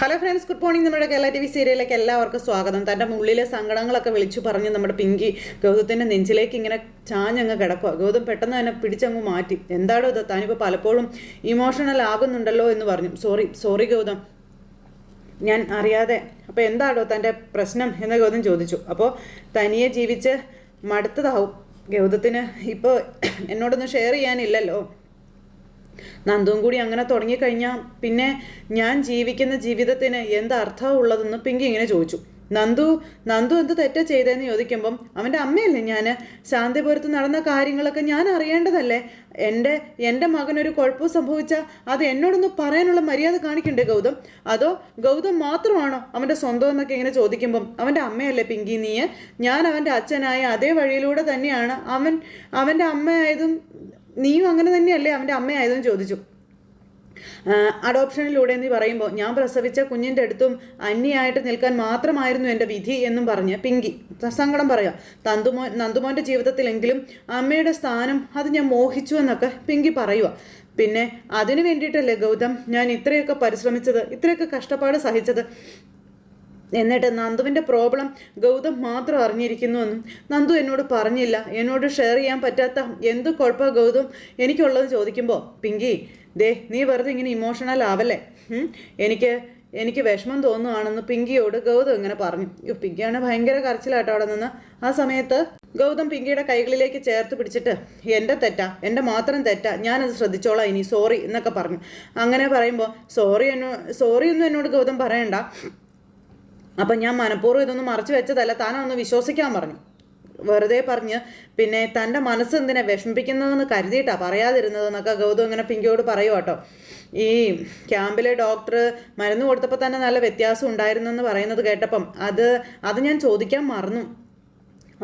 Hello friends good morning നമ്മുടെ Kerala T V സീരിയലിലേക്ക് എല്ലാവർക്കും സ്വാഗതം. തന്റെ ഉള്ളിലെ സങ്കടങ്ങളൊക്കെ വിളിച്ചു പറഞ്ഞ് നമ്മുടെ പിങ്കി ഗൗതത്തിന്റെ നെഞ്ചിലേക്ക് ഇങ്ങനെ ചാഞ്ഞങ്ങ് കിടക്കുക ഗൗതം പെട്ടെന്ന് തന്നെ പിടിച്ചങ്ങ് മാറ്റി. എന്താണോ ഇത്? താനിപ്പോൾ പലപ്പോഴും ഇമോഷണൽ ആകുന്നുണ്ടല്ലോ എന്ന് പറഞ്ഞു. Sorry sorry Gautam. ഞാൻ അറിയാതെ. അപ്പോൾ എന്താണോ തന്റെ പ്രശ്നം എന്ന് ഗൗതം ചോദിച്ചു. അപ്പോൾ തനിയെ ജീവിച്ച് മടുത്തതാവും ഗൗതത്തിന്. ഇപ്പോൾ എന്നോടൊന്നും ഷെയർ ചെയ്യാനില്ലല്ലോ. നന്ദുവും കൂടി അങ്ങനെ തുടങ്ങിക്കഴിഞ്ഞാൽ പിന്നെ ഞാൻ ജീവിക്കുന്ന ജീവിതത്തിന് എന്ത് അർത്ഥമാണ് ഉള്ളതെന്ന് പിങ്കി ഇങ്ങനെ ചോദിച്ചു. നന്ദു നന്ദു എന്ത് തെറ്റാ ചെയ്തതെന്ന് ചോദിക്കുമ്പം അവന്റെ അമ്മയല്ലേ ഞാൻ ശാന്തിപുരത്ത് നടന്ന കാര്യങ്ങളൊക്കെ ഞാൻ അറിയേണ്ടതല്ലേ? എന്റെ എന്റെ മകനൊരു കുഴപ്പം സംഭവിച്ചാൽ അത് എന്നോടൊന്ന് പറയാനുള്ള മര്യാദ കാണിക്കണ്ടേ ഗൗതം? അതോ ഗൗതം മാത്രമാണോ അവന്റെ സ്വന്തം എന്നൊക്കെ ഇങ്ങനെ ചോദിക്കുമ്പം അവന്റെ അമ്മയല്ലേ പിങ്കി നീ ഞാൻ അവന്റെ അച്ഛനായ അതേ വഴിയിലൂടെ തന്നെയാണ് അവൻ അവന്റെ അമ്മയായതും നീയും അങ്ങനെ തന്നെയല്ലേ അവന്റെ അമ്മയായതെന്ന് ചോദിച്ചു. അഡോപ്ഷനിലൂടെ എന്ന് പറയുമ്പോൾ ഞാൻ പ്രസവിച്ച കുഞ്ഞിന്റെ അടുത്തും അന്യായിട്ട് നിൽക്കാൻ മാത്രമായിരുന്നു എന്റെ വിധി എന്നും പറഞ്ഞ് പിങ്കി. സങ്കടം പറയാം. തന്തുമോ നന്ദുമോന്റെ ജീവിതത്തിലെങ്കിലും അമ്മയുടെ സ്ഥാനം അത് ഞാൻ മോഹിച്ചു എന്നൊക്കെ പിങ്കി പറയുക പിന്നെ അതിനു വേണ്ടിയിട്ടല്ലേ ഗൗതം ഞാൻ ഇത്രയൊക്കെ പരിശ്രമിച്ചത് ഇത്രയൊക്കെ കഷ്ടപ്പാട് സഹിച്ചത്? എന്നിട്ട് നന്ദുവിന്റെ പ്രോബ്ലം ഗൗതം മാത്രം അറിഞ്ഞിരിക്കുന്നുവെന്നും നന്ദു എന്നോട് പറഞ്ഞില്ല. എന്നോട് ഷെയർ ചെയ്യാൻ പറ്റാത്ത എന്ത് കുഴപ്പമാണ് ഗൗതം? എനിക്കുള്ളത് ചോദിക്കുമ്പോൾ പിങ്കി ദേ നീ വെറുതെ ഇങ്ങനെ ഇമോഷണൽ ആവല്ലേ? എനിക്ക് എനിക്ക് വിഷമം തോന്നുവാണെന്ന് പിങ്കിയോട് ഗൗതം ഇങ്ങനെ പറഞ്ഞു. അയ്യോ പിങ്കിയാണ് ഭയങ്കര കരച്ചിലാട്ടോ അവിടെ നിന്ന്. ആ സമയത്ത് ഗൗതം പിങ്കിയുടെ കൈകളിലേക്ക് ചേർത്ത് പിടിച്ചിട്ട് എന്റെ തെറ്റാ എന്റെ മാത്രം തെറ്റാ ഞാനത് ശ്രദ്ധിച്ചോളാം ഇനി സോറി എന്നൊക്കെ പറഞ്ഞു. അങ്ങനെ പറയുമ്പോൾ സോറി എന്നോ സോറി ഒന്നും എന്നോട് ഗൗതം പറയണ്ട. അപ്പം ഞാൻ മനഃപൂർവം ഇതൊന്നും മറച്ചു വെച്ചതല്ല താനൊന്ന് വിശ്വസിക്കാൻ പറഞ്ഞു. വെറുതെ പറഞ്ഞ് പിന്നെ തന്റെ മനസ്സ് എന്തിനാ വിഷമിപ്പിക്കുന്നതെന്ന് കരുതിയിട്ടാണ് പറയാതിരുന്നതെന്നൊക്കെ ഗൗതം ഇങ്ങനെ പിങ്കിയോട് പറയുക കേട്ടോ ഈ ക്യാമ്പിലെ ഡോക്ടർ മരുന്ന് കൊടുത്തപ്പോൾ തന്നെ നല്ല വ്യത്യാസം ഉണ്ടായിരുന്നെന്ന് പറയുന്നത് കേട്ടപ്പം അത് അത് ഞാൻ ചോദിക്കാൻ മറന്നു.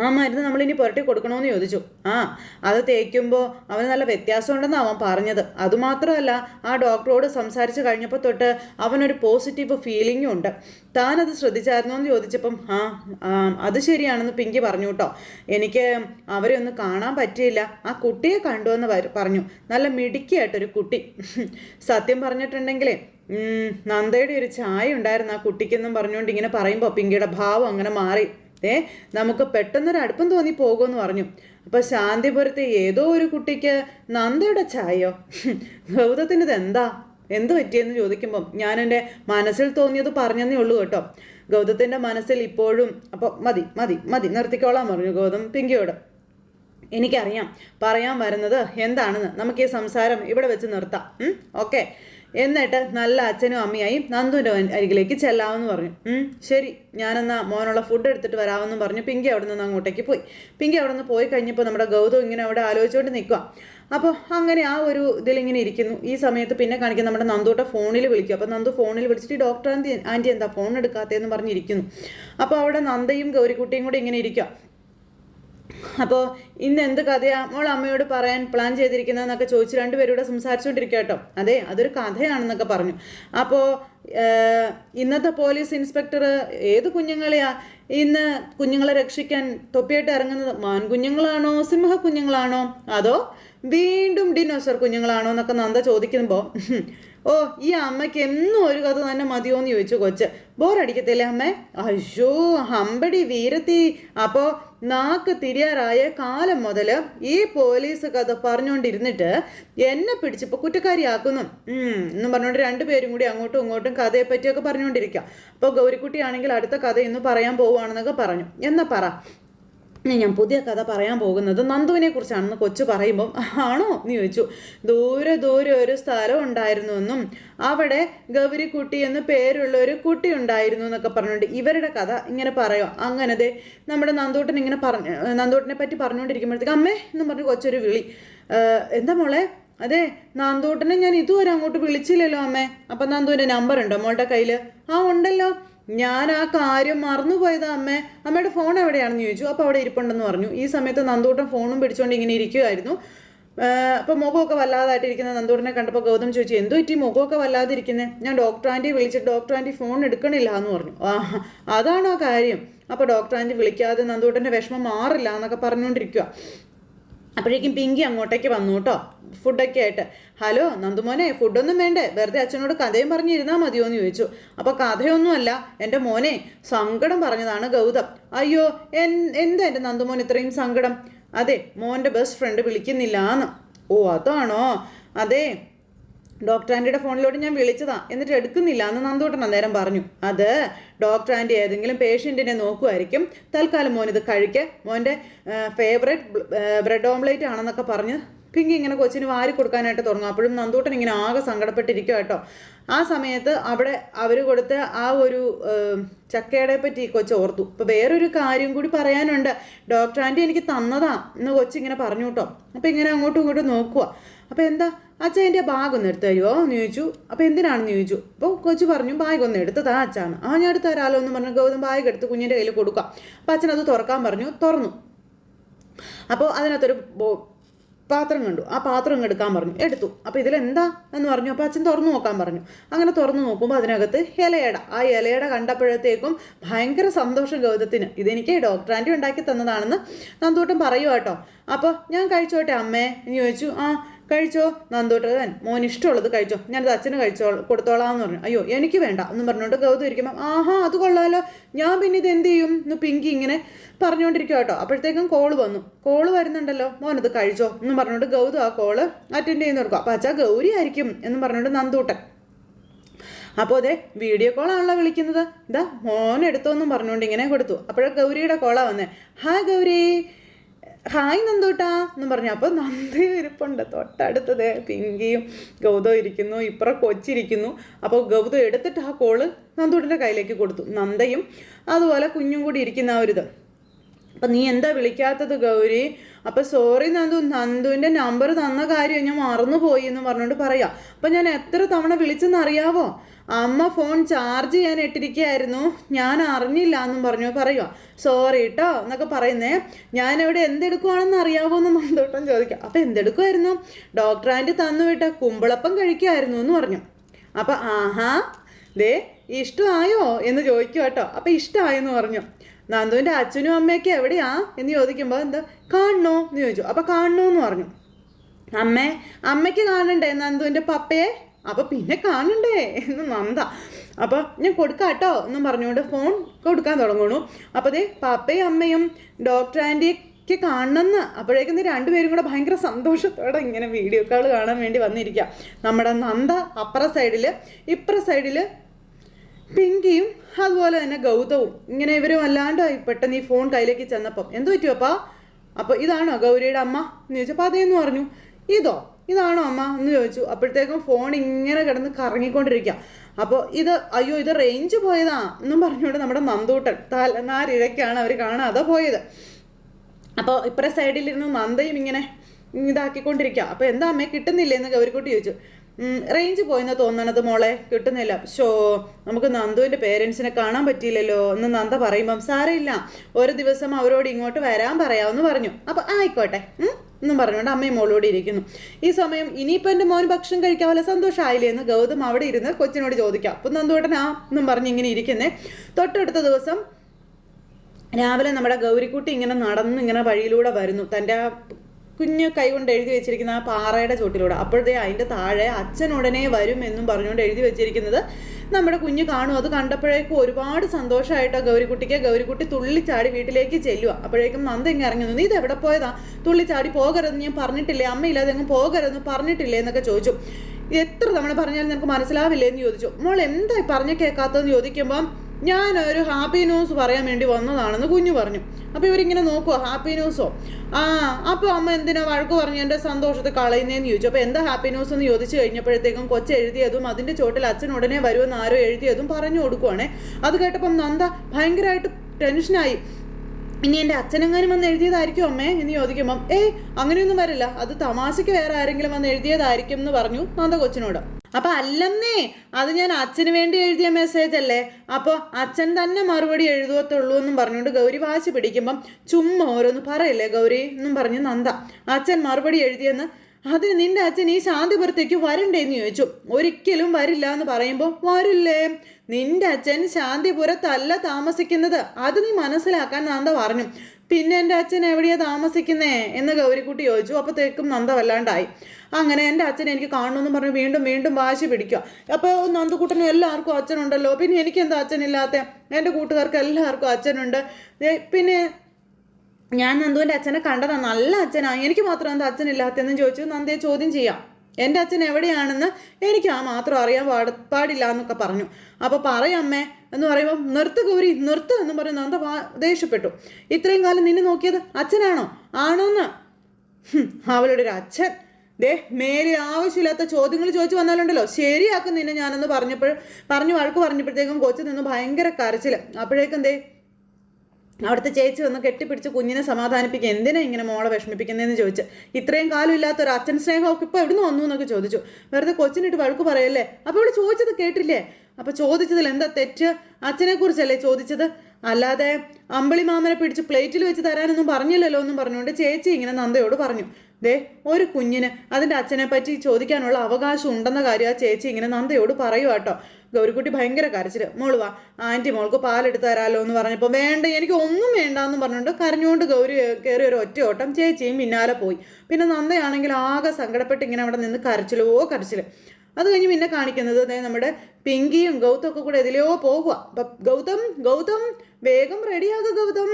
ആ മരുന്ന് നമ്മളിനി പുരട്ടി കൊടുക്കണമെന്ന് ചോദിച്ചു. ആ അത് തേക്കുമ്പോൾ അവന് നല്ല വ്യത്യാസം ഉണ്ടെന്ന് അവൻ പറഞ്ഞത്. അതുമാത്രമല്ല ആ ഡോക്ടറോട് സംസാരിച്ച് കഴിഞ്ഞപ്പോൾ തൊട്ട് അവനൊരു പോസിറ്റീവ് ഫീലിംഗും ഉണ്ട്. താനത് ശ്രദ്ധിച്ചായിരുന്നോ എന്ന് ചോദിച്ചപ്പം ആ അത് ശരിയാണെന്ന് പിങ്കി പറഞ്ഞു കേട്ടോ. എനിക്ക് അവരെ ഒന്ന് കാണാൻ പറ്റിയില്ല. ആ കുട്ടിയെ കണ്ടു എന്ന് പറഞ്ഞു. നല്ല മിടുക്കിയായിട്ടൊരു കുട്ടി. സത്യം പറഞ്ഞിട്ടുണ്ടെങ്കിലേ നന്ദയുടെ ഒരു ചായ ഉണ്ടായിരുന്നു ആ കുട്ടിക്കെന്നും പറഞ്ഞുകൊണ്ട് ഇങ്ങനെ പറയുമ്പോൾ പിങ്കിയുടെ ഭാവം അങ്ങനെ മാറി. ഏ നമുക്ക് പെട്ടെന്നൊരു അടുപ്പം തോന്നി പോകുമെന്ന് പറഞ്ഞു. അപ്പൊ ശാന്തിപുരത്തെ ഏതോ ഒരു കുട്ടിക്ക് നന്ദയുടെ ചായയോ? ഗൗതത്തിന് ഇത് എന്താ എന്ത് പറ്റിയെന്ന് ചോദിക്കുമ്പോൾ ഞാൻ എന്റെ മനസ്സിൽ തോന്നിയത് പറഞ്ഞതേ ഉള്ളൂ കേട്ടോ. ഗൗതത്തിന്റെ മനസ്സിൽ ഇപ്പോഴും അപ്പോൾ മതി മതി മതി നിർത്തിക്കോളാൻ പറഞ്ഞു ഗൗതം പിങ്കിയോട്. എനിക്കറിയാം പറയാൻ വരുന്നത് എന്താണെന്ന് നമുക്ക് ഈ സംസാരം ഇവിടെ വെച്ച് നിർത്താം. ഓക്കെ. എന്നിട്ട് നല്ല അച്ഛനും അമ്മയായി നന്ദുവിന്റെ അരികിലേക്ക് ചെല്ലാമെന്ന് പറഞ്ഞു. ശരി. ഞാനെന്നാ മോനുള്ള ഫുഡ് എടുത്തിട്ട് വരാമെന്നും പറഞ്ഞു. പിങ്കി അവിടെ നിന്ന് അങ്ങോട്ടേക്ക് പോയി. പിങ്കി അവിടെ നിന്ന് പോയി കഴിഞ്ഞപ്പോൾ നമ്മുടെ ഗൗതം ഇങ്ങനെ അവിടെ ആലോചിച്ചുകൊണ്ട് നിൽക്കുക അപ്പോൾ അങ്ങനെ ആ ഒരു ഇതിലിങ്ങനെ ഇരിക്കുന്നു. ഈ സമയത്ത് പിന്നെ കാണിക്കുന്ന നമ്മുടെ നന്ദൂട്ട ഫോണിൽ വിളിക്കും. അപ്പോൾ നന്ദു ഫോണിൽ വിളിച്ചിട്ട് ഡോക്ടർ ആന്റി ആന്റി എന്താ ഫോൺ എടുക്കാത്തതെന്ന് പറഞ്ഞിരിക്കുന്നു. അപ്പോൾ അവിടെ നന്ദയും ഗൗരിക്കുട്ടിയും കൂടി ഇങ്ങനെ ഇരിക്കുക അപ്പോൾ ഇന്ന് എന്ത് കഥയാ? മോൾ അമ്മയോട് പറയാൻ പ്ലാൻ ചെയ്തിരിക്കുന്നതെന്നൊക്കെ ചോദിച്ച് രണ്ടുപേരൂടെ സംസാരിച്ചുകൊണ്ടിരിക്കുക കേട്ടോ അതെ അതൊരു കഥയാണെന്നൊക്കെ പറഞ്ഞു. അപ്പോൾ ഇന്നത്തെ പോലീസ് ഇൻസ്പെക്ടർ ഏത് കുഞ്ഞുങ്ങളെയാ? ഇന്ന് കുഞ്ഞുങ്ങളെ രക്ഷിക്കാൻ തൊപ്പിയായിട്ട് ഇറങ്ങുന്നത് മാൻ കുഞ്ഞുങ്ങളാണോ സിംഹ കുഞ്ഞുങ്ങളാണോ അതോ വീണ്ടും ഡിനോസർ കുഞ്ഞുങ്ങളാണോ എന്നൊക്കെ നന്ദ ചോദിക്കുമ്പോൾ ഓ ഈ അമ്മയ്ക്ക് എന്നും ഒരു കഥ തന്നെ മതിയോ എന്ന് ചോദിച്ചു കൊച്ച്. ബോറടിക്കത്തില്ലേ അമ്മേ? അയ്യോ ഹമ്പടി വീരത്തി. അപ്പോൾ നാക്ക് തിരിയാറായ കാലം മുതൽ ഈ പോലീസ് കഥ പറഞ്ഞുകൊണ്ടിരുന്നിട്ട് എന്നെ പിടിച്ചിപ്പോൾ കുറ്റക്കാരിയാക്കുന്നു. എന്നും പറഞ്ഞുകൊണ്ട് രണ്ടുപേരും കൂടി അങ്ങോട്ടും ഇങ്ങോട്ടും കഥയെ പറ്റിയൊക്കെ പറഞ്ഞുകൊണ്ടിരിക്കുക അപ്പോൾ ഗൗരിക്കുട്ടിയാണെങ്കിൽ അടുത്ത കഥ ഇന്ന് പറയാൻ പോവുകയാണെന്നൊക്കെ പറഞ്ഞു. എന്നാ പറ? ഞാൻ പുതിയ കഥ പറയാൻ പോകുന്നത് നന്ദുവിനെ കുറിച്ചാണെന്ന് കൊച്ചു പറയുമ്പം ആണോ? എന്ന് ചോദിച്ചു. ദൂരെ ദൂരെ ഒരു സ്ഥലം ഉണ്ടായിരുന്നു എന്നും അവിടെ ഗൗരിക്കുട്ടി എന്ന് പേരുള്ള ഒരു കുട്ടി ഉണ്ടായിരുന്നു എന്നൊക്കെ പറഞ്ഞുകൊണ്ട് ഇവരുടെ കഥ ഇങ്ങനെ പറയുക അങ്ങനത്തെ നമ്മുടെ നന്ദൂട്ടൻ ഇങ്ങനെ പറഞ്ഞു നന്ദൂട്ടനെ പറ്റി പറഞ്ഞുകൊണ്ടിരിക്കുമ്പോഴത്തേക്ക് അമ്മേ എന്ന് പറഞ്ഞ് കൊച്ചൊരു വിളി. എന്താ മോളെ? അതെ നന്ദൂട്ടനെ ഞാൻ ഇതുവരെ അങ്ങോട്ട് വിളിച്ചില്ലല്ലോ അമ്മേ. അപ്പം നന്ദുവിന്റെ നമ്പർ ഉണ്ടോ മോളുടെ കയ്യിൽ ആ ഉണ്ടല്ലോ. ഞാൻ ആ കാര്യം മറന്നുപോയത് അമ്മേ. അമ്മയുടെ ഫോൺ എവിടെയാണെന്ന് ചോദിച്ചു. അപ്പോൾ അവിടെ ഇരിപ്പുണ്ടെന്ന് പറഞ്ഞു. ഈ സമയത്ത് നന്ദൂട്ടൻ ഫോണും പിടിച്ചുകൊണ്ട് ഇങ്ങനെ ഇരിക്കുമായിരുന്നു അപ്പോൾ മുഖമൊക്കെ വല്ലാതായിട്ടിരിക്കുന്ന നന്ദൂറിനെ കണ്ടപ്പോൾ ഗൗതം ചോദിച്ചു എന്തോ ഇറ്റി മുഖമൊക്കെ വല്ലാതിരിക്കുന്നത് ഞാൻ ഡോക്ടർ ആന്റി വിളിച്ചിട്ട് ഡോക്ടർ ആന്റി ഫോൺ എടുക്കണില്ല എന്ന് പറഞ്ഞു. ആ അതാണോ കാര്യം. അപ്പോൾ ഡോക്ടർ ആന്റി വിളിക്കാതെ നന്ദൂട്ടന്റെ വിഷമം മാറില്ല എന്നൊക്കെ പറഞ്ഞുകൊണ്ടിരിക്കുക അപ്പോഴേക്കും പിങ്കി അങ്ങോട്ടേക്ക് വന്നു കേട്ടോ. ഫുഡൊക്കെ ആയിട്ട്. ഹലോ നന്ദുമോനെ ഫുഡൊന്നും വേണ്ടേ? വെറുതെ അച്ഛനോട് കഥയും പറഞ്ഞിരുന്നാൽ മതിയോ എന്ന് ചോദിച്ചു. അപ്പോൾ കഥയൊന്നുമല്ല എന്റെ മോനെ സങ്കടം പറഞ്ഞതാണ് ഗൗതം. അയ്യോ എൻ എന്താ എന്റെ നന്ദുമോൻ ഇത്രയും സങ്കടം? അതെ മോന്റെ ബെസ്റ്റ് ഫ്രണ്ട് വിളിക്കുന്നില്ല എന്ന് ഓ അതാണോ? അതെ ഡോക്ടർ ആന്റിയുടെ ഫോണിലോട്ട് ഞാൻ വിളിച്ചതാ. എന്നിട്ട് എടുക്കുന്നില്ല എന്ന് നന്ദോട്ടൻ അന്നേരം പറഞ്ഞു. അത് ഡോക്ടർ ആന്റി ഏതെങ്കിലും പേഷ്യന്റിനെ നോക്കുമായിരിക്കും തൽക്കാലം മോൻ ഇത് കഴിക്ക്. മോന്റെ ഫേവറേറ്റ് ബ്രെഡ് ഓംലേറ്റ് ആണെന്നൊക്കെ പറഞ്ഞ് പിങ്കി ഇങ്ങനെ കൊച്ചിന് വാരി കൊടുക്കാനായിട്ട് തുടങ്ങും അപ്പോഴും നന്ദൂട്ടൻ ഇങ്ങനെ ആകെ സങ്കടപ്പെട്ടിരിക്കും കേട്ടോ. ആ സമയത്ത് അവിടെ അവർ കൊടുത്ത ആ ഒരു ചക്കയുടെ പറ്റി കൊച്ച് ഓർത്തു. അപ്പോൾ വേറൊരു കാര്യം കൂടി പറയാനുണ്ട്. ഡോക്ടർ ആന്റി എനിക്ക് തന്നതാ എന്ന് കൊച്ചിങ്ങനെ പറഞ്ഞു കേട്ടോ. അപ്പോൾ ഇങ്ങനെ അങ്ങോട്ടും ഇങ്ങോട്ടും നോക്കുക അപ്പോൾ എന്താ? അച്ഛൻ എന്റെ ബാഗ് ഒന്ന് എടുത്ത് തരുമോ എന്ന് ചോദിച്ചു. അപ്പോൾ എന്തിനാണെന്ന് ചോദിച്ചു. അപ്പോൾ കൊച്ചു പറഞ്ഞു ബാഗ് ഒന്ന് എടുത്തതാ അച്ഛാണ് ആ ഞാൻ എടുത്ത് തരാമല്ലോ എന്ന് പറഞ്ഞു ഗൗതം ബാഗ് എടുത്ത് കുഞ്ഞിന്റെ കയ്യിൽ കൊടുക്കാം അപ്പോൾ അച്ഛൻ അത് തുറക്കാൻ പറഞ്ഞു തുറന്നു. അപ്പോൾ അതിനകത്തൊരു പാത്രം കണ്ടു. ആ പാത്രം എടുക്കാൻ പറഞ്ഞു. എടുത്തു. അപ്പോൾ ഇതിലെന്താ എന്ന് പറഞ്ഞു. അപ്പോൾ അച്ഛൻ തുറന്നു നോക്കാൻ പറഞ്ഞു. അങ്ങനെ തുറന്നു നോക്കുമ്പോൾ അതിനകത്ത് ഇലയട. ആ ഇലയട കണ്ടപ്പോഴത്തേക്കും ഭയങ്കര സന്തോഷം ഗൗതത്തിന്. ഇതെനിക്ക് ഡോക്ടർ ആന്റി ഉണ്ടാക്കി തന്നതാണെന്ന് നന്ദൂട്ടൻ പറയുക കേട്ടോ അപ്പോൾ ഞാൻ കഴിച്ചോട്ടെ അമ്മേ എന്ന് ചോദിച്ചു. ആ കഴിച്ചോ? നന്ദൂട്ടൻ മോൻ ഇഷ്ടമുള്ളത് കഴിച്ചോ? ഞാനത് അച്ഛന് കഴിച്ചോ കൊടുത്തോളാം എന്ന് പറഞ്ഞു. അയ്യോ എനിക്ക് വേണ്ട എന്ന് പറഞ്ഞുകൊണ്ട് ഗൗതം ഇരിക്കുമ്പോൾ ആഹാ അത് കൊള്ളാലോ. ഞാൻ പിന്നെ ഇത് എന്ത് ചെയ്യും? എന്ന് പിങ്കി ഇങ്ങനെ പറഞ്ഞുകൊണ്ടിരിക്കുക കേട്ടോ അപ്പോഴത്തേക്കും കോൾ വന്നു. കോൾ വരുന്നുണ്ടല്ലോ. മോനത് കഴിച്ചോ? എന്ന് പറഞ്ഞുകൊണ്ട് ഗൗതം ആ കോൾ അറ്റൻഡ് ചെയ്യുന്ന കൊടുക്കും അപ്പം അച്ഛാ ഗൗരി ആയിരിക്കും എന്ന് പറഞ്ഞുകൊണ്ട് നന്ദൂട്ടൻ. അപ്പോൾ അതെ വീഡിയോ കോളാണല്ലോ വിളിക്കുന്നത്. ഇതാ മോൻ എടുത്തോന്നും പറഞ്ഞുകൊണ്ട് ഇങ്ങനെ കൊടുത്തു. അപ്പോഴേ ഗൗരിയുടെ കോളാണ് വന്നേ. ഹായ് ഗൗരി. ഹായ് നന്ദൂട്ടാ എന്ന് പറഞ്ഞു. അപ്പോൾ നന്ദി ഇരിപ്പുണ്ട്. തൊട്ടടുത്തത് പിങ്കിയും ഗൗതം ഇരിക്കുന്നു. ഇപ്പുറം കൊച്ചിരിക്കുന്നു. അപ്പോൾ ഗൗതം എടുത്തിട്ട് ആ കോൾ നന്ദൂട്ടിന്റെ കയ്യിലേക്ക് കൊടുത്തു. നന്ദയും അതുപോലെ കുഞ്ഞും കൂടി ഇരിക്കുന്ന ആ ഒരിത് അപ്പം നീ എന്താ വിളിക്കാത്തത് ഗൗരി? അപ്പം സോറി നന്ദു. നന്ദുവിന്റെ നമ്പർ തന്ന കാര്യം ഞാൻ മറന്നുപോയി എന്ന് പറഞ്ഞുകൊണ്ട് പറയാം. അപ്പം ഞാൻ എത്ര തവണ വിളിച്ചെന്ന് അറിയാവോ? അമ്മ ഫോൺ ചാർജ് ചെയ്യാൻ ഇട്ടിരിക്കുകയായിരുന്നു. ഞാൻ അറിഞ്ഞില്ല എന്നും പറഞ്ഞു. പറയുക സോറി കേട്ടോ എന്നൊക്കെ പറയുന്നേ. ഞാനിവിടെ എന്തെടുക്കുവാണെന്ന് അറിയാവോ എന്ന് നന്ദോട്ടം ചോദിക്കാം. അപ്പം എന്തെടുക്കുമായിരുന്നു ഡോക്ടർ ആന്റി തന്നുവിട്ട കുമ്പളപ്പം കഴിക്കുമായിരുന്നു എന്ന് പറഞ്ഞു. അപ്പം ആഹാ ദേ ഇഷ്ടമായോ? എന്ന് ചോദിക്കും കേട്ടോ അപ്പം ഇഷ്ടമായെന്ന് പറഞ്ഞു. നന്ദുവിന്റെ അച്ഛനും അമ്മയൊക്കെ എവിടെയാ? എന്ന് ചോദിക്കുമ്പോൾ എന്താ കാണണോ? എന്ന് ചോദിച്ചു. അപ്പം കാണണോ എന്ന് പറഞ്ഞു. അമ്മേ അമ്മയ്ക്ക് കാണണ്ടേ നന്ദുവിന്റെ പപ്പയെ? അപ്പോൾ പിന്നെ കാണണ്ടേ എന്ന് നന്ദ. അപ്പോൾ ഞാൻ കൊടുക്കാം കേട്ടോ എന്നും പറഞ്ഞുകൊണ്ട് ഫോൺ കൊടുക്കാൻ തുടങ്ങണു അപ്പോൾ ദേ പാപ്പയും അമ്മയും ഡോക്ടർ ആന്റിക്ക് കാണണമെന്ന് അപ്പോഴേക്കും രണ്ടുപേരും കൂടെ ഭയങ്കര സന്തോഷത്തോടെ ഇങ്ങനെ വീഡിയോ കോൾ കാണാൻ വേണ്ടി വന്നിരിക്കുക നമ്മുടെ നന്ദ അപ്പുറ സൈഡിൽ ഇപ്പുറ സൈഡിൽ പിങ്കിയും അതുപോലെ തന്നെ ഗൗതവും. ഇങ്ങനെ ഇവരും അല്ലാണ്ടായി പെട്ടെന്ന് ഈ ഫോൺ കയ്യിലേക്ക് ചെന്നപ്പം. എന്ത് പറ്റുമപ്പാ അപ്പോൾ ഇതാണോ ഗൗരിയുടെ അമ്മ? എന്ന് ചോദിച്ചപ്പോൾ അതേന്ന് പറഞ്ഞു. ഇതോ? ഇതാണോ അമ്മ എന്ന് ചോദിച്ചു. അപ്പോഴത്തേക്കും ഫോൺ ഇങ്ങനെ കിടന്ന് കറങ്ങിക്കൊണ്ടിരിക്കുക അപ്പോൾ ഇത് അയ്യോ ഇത് റേഞ്ച് പോയതാ എന്നും പറഞ്ഞുകൊണ്ട് നമ്മുടെ നന്ദൂട്ടൻ തല നാരിഴയ്ക്കാണ് അവർ കാണാതെ പോയത്. അപ്പോൾ ഇപ്പുറ സൈഡിലിരുന്ന് നന്ദയും ഇങ്ങനെ ഇതാക്കിക്കൊണ്ടിരിക്കുക അപ്പോൾ എന്താ അമ്മേ കിട്ടുന്നില്ലേ എന്ന് ഗൗരിക്കുട്ടി ചോദിച്ചു. റേഞ്ച് പോയെന്ന് തോന്നണത് മോളെ? കിട്ടുന്നില്ല. ഷോ നമുക്ക് നന്ദുവിന്റെ പേരൻസിനെ കാണാൻ പറ്റിയില്ലല്ലോ എന്ന് നന്ദ പറയുമ്പം സാരമില്ല. ഒരു ദിവസം അവരോട് ഇങ്ങോട്ട് വരാൻ പറയാമെന്ന് പറഞ്ഞു. അപ്പോൾ ആയിക്കോട്ടെ. എന്നും പറഞ്ഞുകൊണ്ട് അമ്മയും മോളോട് ഇരിക്കുന്നു. ഈ സമയം ഇനിയിപ്പോൾ എന്റെ മോൻ ഭക്ഷണം കഴിക്കാൻ വല്ല സന്തോഷമായില്ലേ എന്ന് ഗൗതം അവിടെ ഇരുന്ന് കൊച്ചിനോട് ചോദിക്കാം. അപ്പം നന്ദുവേട്ടനാ? എന്നും പറഞ്ഞ് ഇങ്ങനെ ഇരിക്കുന്നേ. തൊട്ടടുത്ത ദിവസം രാവിലെ നമ്മുടെ ഗൗരിക്കുട്ടി ഇങ്ങനെ നടന്ന് ഇങ്ങനെ വഴിയിലൂടെ വരുന്നു. തന്റെ ആ കുഞ്ഞ് കൈകൊണ്ട് എഴുതി വെച്ചിരിക്കുന്ന ആ പാറയുടെ ചോട്ടിലൂടെ. അപ്പോഴത്തെ അതിന്റെ താഴെ അച്ഛൻ ഉടനെ വരും എന്നും പറഞ്ഞുകൊണ്ട് എഴുതി വെച്ചിരിക്കുന്നത് നമ്മുടെ കുഞ്ഞ് കാണും. അത് കണ്ടപ്പോഴേക്കും ഒരുപാട് സന്തോഷമായിട്ടോ ഗൗരിക്കുട്ടിക്ക് ഗൗരിക്കുട്ടി തുള്ളിച്ചാടി വീട്ടിലേക്ക് ചെല്ലുക അപ്പോഴേക്കും നന്ദ ഇങ്ങനെ ഇറങ്ങി നീ ഇത് എവിടെ പോയതാ? തുള്ളിച്ചാടി പോകരുതെന്ന് ഞാൻ പറഞ്ഞിട്ടില്ലേ? അമ്മയില്ലാതെ എങ്ങും പോകരുതെന്ന് പറഞ്ഞിട്ടില്ലേ? എന്നൊക്കെ ചോദിച്ചു. എത്ര തവണ പറഞ്ഞാലും നിനക്ക് മനസ്സിലാവില്ലേ എന്ന് ചോദിച്ചു. മോൾ എന്താ പറഞ്ഞു കേൾക്കാത്തതെന്ന് ചോദിക്കുമ്പം ഞാൻ ഒരു ഹാപ്പി ന്യൂസ് പറയാൻ വേണ്ടി വന്നതാണെന്ന് കുഞ്ഞു പറഞ്ഞു. അപ്പോൾ ഇവരിങ്ങനെ നോക്കുവോ ഹാപ്പി ന്യൂസോ? ആ അപ്പോൾ അമ്മ എന്തിനാ വഴക്ക് പറഞ്ഞു എന്റെ സന്തോഷത്തെ കളയുന്നതെന്ന് ചോദിച്ചു. അപ്പോൾ എന്താ ഹാപ്പി ന്യൂസ് എന്ന് ചോദിച്ചു കഴിഞ്ഞപ്പോഴത്തേക്കും കൊച്ചു എഴുതിയതും അതിന്റെ ചോട്ടിൽ അച്ഛൻ ഉടനെ വരുമെന്ന് ആരോ എഴുതിയതും പറഞ്ഞു കൊടുക്കുവാണേ. അത് കേട്ടപ്പം നന്ദ ഭയങ്കരമായിട്ട് ടെൻഷനായി. ഇനി എന്റെ അച്ഛനെങ്ങാനും വന്ന് എഴുതിയതായിരിക്കും അമ്മേ എന്ന് ചോദിക്കുമ്പം ഏയ് അങ്ങനെയൊന്നും വരില്ല. അത് തമാശയ്ക്ക് വേറെ ആരെങ്കിലും വന്ന് എഴുതിയതായിരിക്കും എന്ന് പറഞ്ഞു നന്ദ കൊച്ചിനോട്. അപ്പൊ അല്ലെന്നേ അത് ഞാൻ അച്ഛന് വേണ്ടി എഴുതിയ മെസ്സേജ് അല്ലേ? അപ്പോൾ അച്ഛൻ തന്നെ മറുപടി എഴുതുകത്തുള്ളൂ എന്നും പറഞ്ഞുകൊണ്ട് ഗൗരി വാശി പിടിക്കുമ്പം ചുമ്മാ ഓരോന്ന് പറയല്ലേ ഗൗരി എന്നും പറഞ്ഞു നന്ദ. അച്ഛൻ മറുപടി എഴുതിയെന്ന് അതിന് നിന്റെ അച്ഛൻ ഈ ശാന്തിപുരത്തേക്ക് വരണ്ടേന്ന് ചോദിച്ചു. ഒരിക്കലും വരില്ല എന്ന് പറയുമ്പോൾ വരില്ലേ? നിന്റെ അച്ഛൻ ശാന്തിപുരത്തല്ല താമസിക്കുന്നത്. അത് നീ മനസ്സിലാക്കാൻ നന്ദ പറഞ്ഞു. പിന്നെ എന്റെ അച്ഛൻ എവിടെയാ താമസിക്കുന്നേ? എന്ന് ഗൗരിക്കുട്ടി ചോദിച്ചു. അപ്പോഴത്തേക്കും നന്ദ വല്ലാണ്ടായി. അങ്ങനെ എന്റെ അച്ഛൻ എനിക്ക് കാണണമെന്ന് പറഞ്ഞ് വീണ്ടും വീണ്ടും വാശി പിടിക്കുക. അപ്പോൾ നന്ദക്കുട്ടനും എല്ലാവർക്കും അച്ഛനുണ്ടല്ലോ. പിന്നെ എനിക്ക് എന്താ അച്ഛനില്ലാത്ത? എന്റെ കൂട്ടുകാർക്ക് എല്ലാവർക്കും അച്ഛനുണ്ട്. പിന്നെ ഞാൻ നന്ദുവിന്റെ അച്ഛനെ കണ്ടതാ. നല്ല അച്ഛനാണ് എനിക്ക് മാത്രം എന്താ അച്ഛനില്ലാത്തതെന്ന് ചോദിച്ചു. നന്ദയെ ചോദ്യം ചെയ്യാം. എന്റെ അച്ഛൻ എവിടെയാണെന്ന് എനിക്ക് ആ മാത്രം അറിയാൻ പാട പാടില്ല എന്നൊക്കെ പറഞ്ഞു. അപ്പോൾ പറയമ്മേ എന്ന് പറയുമ്പോൾ നിർത്ത് ഗൗരി നിർത്ത് എന്ന് പറയുന്ന നന്ദ ദേഷ്യപ്പെട്ടു. ഇത്രയും കാലം നിന്നെ നോക്കിയത് അച്ഛനാണോ? ആണോന്ന്? അവളുടെ ഒരു അച്ഛൻ. ദേ മേലെ ആവശ്യമില്ലാത്ത ചോദ്യങ്ങൾ ചോദിച്ചു വന്നാലുണ്ടല്ലോ. ശരിയാക്കും നിന്നെ ഞാനെന്ന് പറഞ്ഞപ്പോൾ പറഞ്ഞു വഴക്ക് പറഞ്ഞപ്പോഴത്തേക്കും കൊച്ചു നിന്ന് ഭയങ്കര കരച്ചിൽ. അപ്പോഴേക്കും ദേ അവിടുത്തെ ചേച്ചി വന്ന് കെട്ടിപ്പിടിച്ച് കുഞ്ഞിനെ സമാധാനിപ്പിക്കുക. എന്തിനാ ഇങ്ങനെ മോളെ വിഷമിപ്പിക്കുന്നതെന്ന് ചോദിച്ച്. ഇത്രയും കാലം ഇല്ലാത്ത ഒരു അച്ഛൻ സ്നേഹമൊക്കെ ഇപ്പോൾ എവിടുന്ന് വന്നു എന്നൊക്കെ ചോദിച്ചു. വെറുതെ കൊച്ചിനിട്ട് വഴക്ക് പറയല്ലേ? അപ്പോൾ ഇവിടെ ചോദിച്ചത് കേട്ടില്ലേ? അപ്പോൾ ചോദിച്ചതിൽ എന്താ തെറ്റ്? അച്ഛനെ കുറിച്ചല്ലേ ചോദിച്ചത്? അല്ലാതെ അമ്പിളി മാമനെ പിടിച്ച് പ്ലേറ്റിൽ വെച്ച് തരാനൊന്നും പറഞ്ഞില്ലല്ലോ എന്നും പറഞ്ഞുകൊണ്ട് ചേച്ചി ഇങ്ങനെ നന്ദയോട് പറഞ്ഞു. ദേ ഒരു കുഞ്ഞിന് അതിന്റെ അച്ഛനെ പറ്റി ചോദിക്കാനുള്ള അവകാശം ഉണ്ടെന്ന കാര്യം ആ ചേച്ചി ഇങ്ങനെ നന്ദയോട് പറയുക കേട്ടോ ഗൗരിക്കുട്ടി ഭയങ്കര കരച്ചിൽ മോൾ വാ ആന്റി മോൾക്ക് പാലെടുത്ത് തരാമല്ലോ എന്ന് പറഞ്ഞപ്പോൾ വേണ്ട എനിക്ക് ഒന്നും വേണ്ട എന്ന് പറഞ്ഞുകൊണ്ട് കരഞ്ഞുകൊണ്ട് ഗൗരി കയറി ഒരു ഒറ്റ ഓട്ടം ചേച്ചിയും പിന്നാലെ പോയി. പിന്നെ നന്ദയാണെങ്കിൽ ആകെ സങ്കടപ്പെട്ട് ഇങ്ങനെ അവിടെ നിന്ന് കരച്ചിലോ കരച്ചിൽ അത് കഴിഞ്ഞ് പിന്നെ കാണിക്കുന്നത് നമ്മുടെ പിങ്കിയും ഗൗതം ഒക്കെ കൂടെ എതിലെയോ പോവുക. അപ്പം ഗൗതം ഗൗതം വേഗം റെഡിയാകുക ഗൗതം.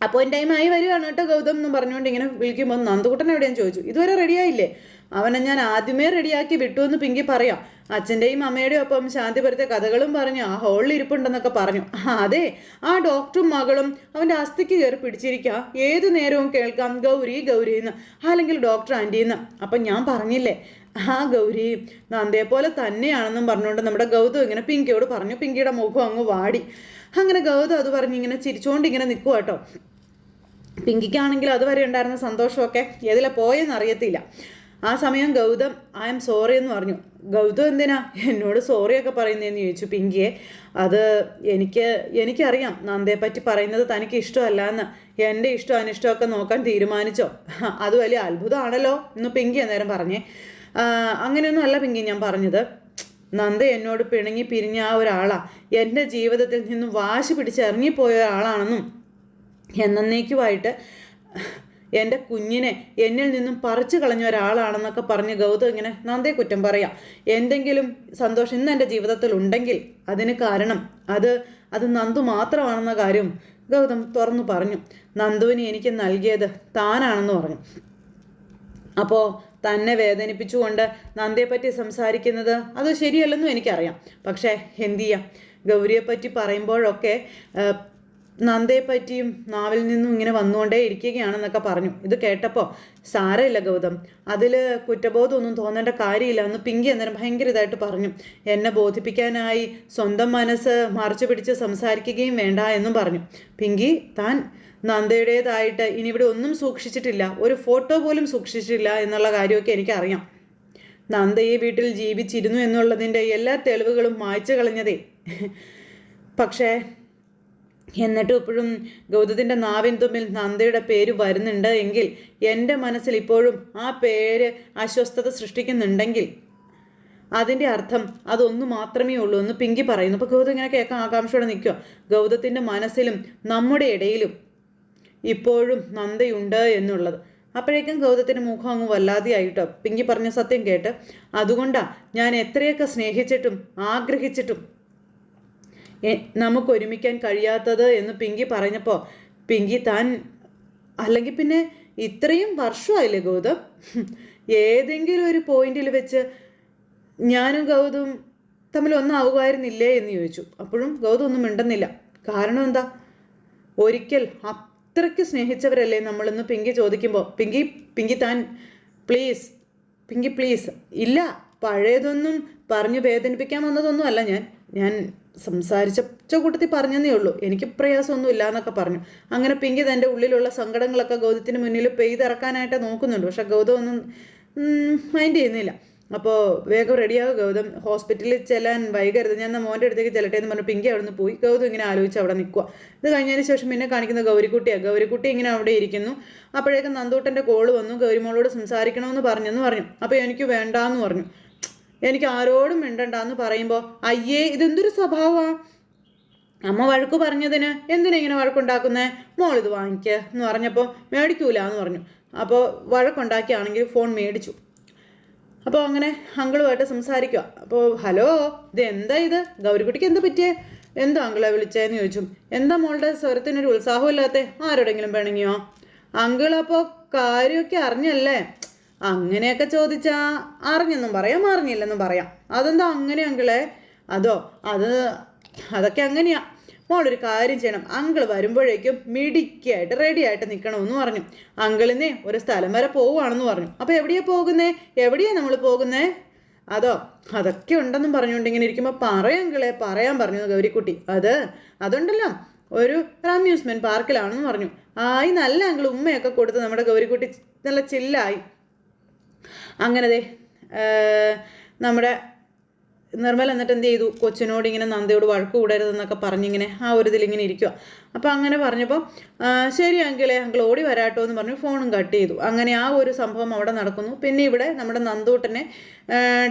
അപ്പോൾ ടൈം ആയി വരികയാണ് കേട്ടോ ഗൗതം എന്ന് പറഞ്ഞുകൊണ്ട് ഇങ്ങനെ വിളിക്കുമ്പോൾ നന്ദുകുട്ടൻ ഞാൻ ചോദിച്ചു. ഇതുവരെ റെഡിയായില്ലേ അവനെ ഞാൻ ആദ്യമേ റെഡിയാക്കി വിട്ടു എന്ന് പിങ്കി പറയാം. അച്ഛന്റെയും അമ്മയുടെയും ഒപ്പം ശാന്തിപുരത്തെ കഥകളും പറഞ്ഞു ആ ഹോളിൽ ഇരിപ്പുണ്ടെന്നൊക്കെ പറഞ്ഞു. അതെ ആ ഡോക്ടറും മകളും അവന്റെ അസ്ഥിക്ക് കയറി പിടിച്ചിരിക്കുക ഏതു നേരവും കേൾക്കാം ഗൗരി ഗൗരി എന്ന് അല്ലെങ്കിൽ ഡോക്ടർ ആന്റി എന്ന് അപ്പം ഞാൻ പറഞ്ഞില്ലേ ആ ഗൗരി നന്ദയെ പോലെ തന്നെയാണെന്നും പറഞ്ഞുകൊണ്ട് നമ്മുടെ ഗൗതം ഇങ്ങനെ പിങ്കിയോട് പറഞ്ഞു. പിങ്കിയുടെ മുഖം അങ്ങ് വാടി. അങ്ങനെ ഗൗതം അത് പറഞ്ഞ് ഇങ്ങനെ ചിരിച്ചുകൊണ്ട് ഇങ്ങനെ നിൽക്കുക കേട്ടോ പിങ്കിക്കാണെങ്കിൽ അതുവരെ ഉണ്ടായിരുന്ന സന്തോഷമൊക്കെ ഏതിലെ പോയെന്ന് അറിയത്തില്ല. ആ സമയം ഗൗതം ഐ എം സോറി എന്ന് പറഞ്ഞു. ഗൗതം എന്തിനാ? എന്നോട് സോറിയൊക്കെ പറയുന്നതെന്ന് ചോദിച്ചു പിങ്കിയെ. അത് എനിക്ക് എനിക്കറിയാം. നന്ദയെ പറ്റി പറയുന്നത് തനിക്ക് ഇഷ്ടമല്ല എന്ന് എന്റെ ഇഷ്ടം അനിഷ്ടമൊക്കെ നോക്കാൻ തീരുമാനിച്ചോ? അത് വലിയ അത്ഭുതമാണല്ലോ എന്ന് പിങ്കി അന്നേരം പറഞ്ഞേ. "ആ, അങ്ങനെയൊന്നും അല്ല പിങ്കി ഞാൻ പറഞ്ഞത്. നന്ദ എന്നോട് പിണങ്ങി പിരിഞ്ഞ ആ ഒരാളാ. എന്റെ ജീവിതത്തിൽ നിന്നും വാശി പിടിച്ച് ഇറങ്ങിപ്പോയ ഒരാളാണെന്നും എന്നേക്കുമായിട്ട് എന്റെ കുഞ്ഞിനെ എന്നിൽ നിന്നും പറിച്ചു കളഞ്ഞ ഒരാളാണെന്നൊക്കെ പറഞ്ഞ് ഗൗതം ഇങ്ങനെ നന്ദേ കുറ്റം പറയാം. എന്തെങ്കിലും സന്തോഷം ഇന്ന് എന്റെ ജീവിതത്തിൽ ഉണ്ടെങ്കിൽ അതിന് കാരണം അത് അത് നന്ദു മാത്രമാണെന്ന കാര്യം ഗൗതം തുറന്നു പറഞ്ഞു. നന്ദുവിന് എനിക്ക് നൽകിയത് താനാണെന്ന് പറഞ്ഞു. അപ്പോൾ തന്നെ വേദനിപ്പിച്ചുകൊണ്ട് നന്ദയെപ്പറ്റി സംസാരിക്കുന്നത് അത് ശരിയല്ലെന്നും എനിക്കറിയാം. പക്ഷേ എന്തു ചെയ്യാം? ഗൗരിയെപ്പറ്റി പറയുമ്പോഴൊക്കെ നന്ദയെപ്പറ്റിയും നാവിൽ നിന്നും ഇങ്ങനെ വന്നുകൊണ്ടേ ഇരിക്കുകയാണെന്നൊക്കെ പറഞ്ഞു. ഇത് കേട്ടപ്പോൾ സാരമില്ല ഗൗതം. അതിൽ കുറ്റബോധമൊന്നും തോന്നേണ്ട കാര്യമില്ല എന്ന് പിങ്കി അന്നേരം ഭയങ്കര ഇതായിട്ട് പറഞ്ഞു. എന്നെ ബോധിപ്പിക്കാനായി സ്വന്തം മനസ്സ് മറച്ചു പിടിച്ച് സംസാരിക്കുകയും വേണ്ട എന്നും പറഞ്ഞു. പിങ്കി താൻ നന്ദയുടേതായിട്ട് ഇനി ഇവിടെ ഒന്നും സൂക്ഷിച്ചിട്ടില്ല. ഒരു ഫോട്ടോ പോലും സൂക്ഷിച്ചിട്ടില്ല എന്നുള്ള കാര്യമൊക്കെ എനിക്കറിയാം. നന്ദ ഈ വീട്ടിൽ ജീവിച്ചിരുന്നു എന്നുള്ളതിന്റെ എല്ലാ തെളിവുകളും മായ്ച്ചു കളഞ്ഞതേ. പക്ഷേ എന്നിട്ടും ഇപ്പോഴും ഗൗതത്തിന്റെ നാവിൻ തുമ്പിൽ നന്ദയുടെ പേര് വരുന്നുണ്ട് എങ്കിൽ എന്റെ മനസ്സിൽ ഇപ്പോഴും ആ പേര് അസ്വസ്ഥത സൃഷ്ടിക്കുന്നുണ്ടെങ്കിൽ അതിന്റെ അർത്ഥം അതൊന്നു മാത്രമേ ഉള്ളൂ എന്ന് പിങ്കി പറയുന്നു. അപ്പോൾ ഗൗതം ഇങ്ങനെ കേൾക്കാൻ ആകാംക്ഷയോടെ നിൽക്കുക. ഗൗതത്തിന്റെ മനസ്സിലും നമ്മുടെ ഇടയിലും ഇപ്പോഴും നന്ദയുണ്ട് എന്നുള്ളത്. അപ്പോഴേക്കും ഗൗതത്തിന്റെ മുഖം അങ്ങ് വല്ലാതെയായിട്ടോ. പിങ്കി പറഞ്ഞ സത്യം കേട്ട് അതുകൊണ്ടാ ഞാൻ എത്രയൊക്കെ സ്നേഹിച്ചിട്ടും ആഗ്രഹിച്ചിട്ടും നമുക്ക് ഒരുമിക്കാൻ കഴിയാത്തത് എന്ന് പിങ്കി പറഞ്ഞപ്പോൾ പിങ്കി താൻ അല്ലെങ്കിൽ പിന്നെ ഇത്രയും വർഷമായില്ലേ ഗൗതം? ഏതെങ്കിലും ഒരു പോയിന്റിൽ വെച്ച് ഞാനും ഗൗതവും തമ്മിൽ ഒന്നാവുമായിരുന്നില്ലേ എന്ന് ചോദിച്ചു. അപ്പോഴും ഗൗതം ഒന്നും മിണ്ടുന്നില്ല. കാരണം എന്താ? ഒരിക്കൽ അത്രയ്ക്ക് സ്നേഹിച്ചവരല്ലേ നമ്മളെന്ന് പിങ്കി ചോദിക്കുമ്പോൾ പിങ്കി പിങ്കി താൻ പ്ലീസ് പിങ്കി പ്ലീസ് ഇല്ല പഴയതൊന്നും പറഞ്ഞു വേദനിപ്പിക്കാൻ വന്നതൊന്നും അല്ല ഞാൻ. ഞാൻ സംസാരിച്ച കൂട്ടത്തിൽ പറഞ്ഞതേ ഉള്ളൂ. എനിക്ക് പ്രയാസമൊന്നും ഇല്ല എന്നൊക്കെ പറഞ്ഞു. അങ്ങനെ പിങ്കി തന്റെ ഉള്ളിലുള്ള സങ്കടങ്ങളൊക്കെ ഗൗതത്തിന് മുന്നിൽ പെയ്തിറക്കാനായിട്ട് നോക്കുന്നുണ്ട്. പക്ഷെ ഗൗതം ഒന്നും മൈൻഡ് ചെയ്യുന്നില്ല. അപ്പോൾ വേഗം റെഡിയാകും ഗൗതം. ഹോസ്പിറ്റലിൽ ചെല്ലാൻ വൈകരുത്. ഞാൻ മോന്റെ അടുത്തേക്ക് ചെല്ലട്ടെ എന്ന് പറഞ്ഞു പിങ്കി അവിടെ നിന്ന് പോയി. ഗൗതം ഇങ്ങനെ ആലോചിച്ച് അവിടെ നിൽക്കുക ഇത് കഴിഞ്ഞതിന് ശേഷം പിന്നെ കാണിക്കുന്ന ഗൗരിക്കുട്ടിയാണ് ഗൗരിക്കുട്ടി ഇങ്ങനെ അവിടെ ഇരിക്കുന്നു. അപ്പോഴേക്കും നന്ദൂട്ടന്റെ കോൾ വന്നു. ഗൗരിമോളോട് സംസാരിക്കണമെന്ന് പറഞ്ഞെന്ന് പറഞ്ഞു. അപ്പോൾ എനിക്ക് വേണ്ടാന്ന് പറഞ്ഞു. എനിക്ക് ആരോടും മിണ്ടണ്ടെന്ന് പറയുമ്പോൾ അയ്യേ ഇതെന്തൊരു സ്വഭാവമാണ് അമ്മ വഴക്ക് പറഞ്ഞതിന് എന്തിനാ ഇങ്ങനെ വഴക്കുണ്ടാക്കുന്നേ? മോൾ ഇത് വാങ്ങിക്കുക എന്ന് പറഞ്ഞപ്പോൾ മേടിക്കൂല എന്ന് പറഞ്ഞു. അപ്പോൾ വഴക്കുണ്ടാക്കിയാണെങ്കിൽ ഫോൺ മേടിച്ചു. അപ്പോൾ അങ്ങനെ അങ്കിളുമായിട്ട് സംസാരിക്കുക അപ്പോൾ ഹലോ ഇത് എന്താ ഇത്? ഗൗരിക്കുട്ടിക്ക് എന്താ പറ്റിയേ? എന്താ അങ്കിളെ വിളിച്ചതെന്ന് ചോദിച്ചു. എന്താ മോളുടെ സ്വരത്തിനൊരു ഉത്സാഹമില്ലാത്ത? ആരോടെങ്കിലും പിണങ്ങിയോ? അങ്കിളപ്പോൾ കാര്യമൊക്കെ അറിഞ്ഞല്ലേ? അങ്ങനെയൊക്കെ ചോദിച്ചാൽ അറിഞ്ഞെന്നും പറയാം അറിഞ്ഞില്ലെന്നും പറയാം. അതെന്താ അങ്ങനെ അങ്കിളെ? അതോ അത് അതൊക്കെ അങ്ങനെയാ. മോളൊരു കാര്യം ചെയ്യണം. അങ്കിൾ വരുമ്പോഴേക്കും മിടിക്കായിട്ട് റെഡി ആയിട്ട് നിൽക്കണമെന്ന് പറഞ്ഞു. അങ്കിളിനെ ഒരു സ്ഥലം വരെ പോവുകയാണെന്ന് പറഞ്ഞു. അപ്പോൾ എവിടെയാ പോകുന്നേ? എവിടെയാ നമ്മൾ പോകുന്നേ? അതോ അതൊക്കെ ഉണ്ടെന്നും പറഞ്ഞുകൊണ്ട് ഇങ്ങനെ ഇരിക്കുമ്പോൾ പറയാങ്കിളെ പറയാൻ പറഞ്ഞു ഗൗരിക്കുട്ടി. അത് അതുണ്ടല്ലോ. ഒരു അമ്യൂസ്മെന്റ് പാർക്കിലാണെന്ന് പറഞ്ഞു. ആയി നല്ല അങ്കിൾ ഉമ്മയൊക്കെ കൊടുത്ത് നമ്മുടെ ഗൗരിക്കുട്ടി നല്ല ചില്ലായി അങ്ങനെ ദേ നമ്മുടെ നിർമ്മൽ എന്നിട്ട് എന്ത് ചെയ്തു? കൊച്ചിനോട് ഇങ്ങനെ നന്ദയോട് വഴക്ക് കൂടരുതെന്നൊക്കെ പറഞ്ഞിങ്ങനെ ആ ഒരു ഇതിലിങ്ങനെ ഇരിക്കുക അപ്പോൾ അങ്ങനെ പറഞ്ഞപ്പോൾ ശരി അങ്കിളെ അങ്കിൾ ഓടി വരാട്ടോ എന്ന് പറഞ്ഞു ഫോണും കട്ട് ചെയ്തു. അങ്ങനെ ആ ഒരു സംഭവം അവിടെ നടക്കുന്നു. പിന്നെ ഇവിടെ നമ്മുടെ നന്ദൂട്ടനെ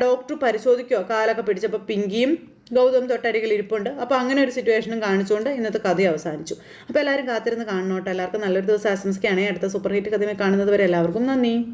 ഡോക്ടർ പരിശോധിക്കുക കാലൊക്കെ പിടിച്ചപ്പോൾ പിങ്കിയും ഗൗതം തൊട്ടരികിൽ ഇരിപ്പുണ്ട്. അപ്പോൾ അങ്ങനെ ഒരു സിറ്റുവേഷനും കാണിച്ചുകൊണ്ട് ഇന്നത്തെ കഥ അവസാനിച്ചു. അപ്പോൾ എല്ലാവരും കാത്തിരുന്ന് കാണണോട്ടെ. എല്ലാവർക്കും നല്ലൊരു ദിവസം ആശംസിക്കുകയാണെങ്കിൽ അടുത്ത സൂപ്പർ ഹിറ്റ് കഥയെ കാണുന്നത് വരെ എല്ലാവർക്കും നന്ദി.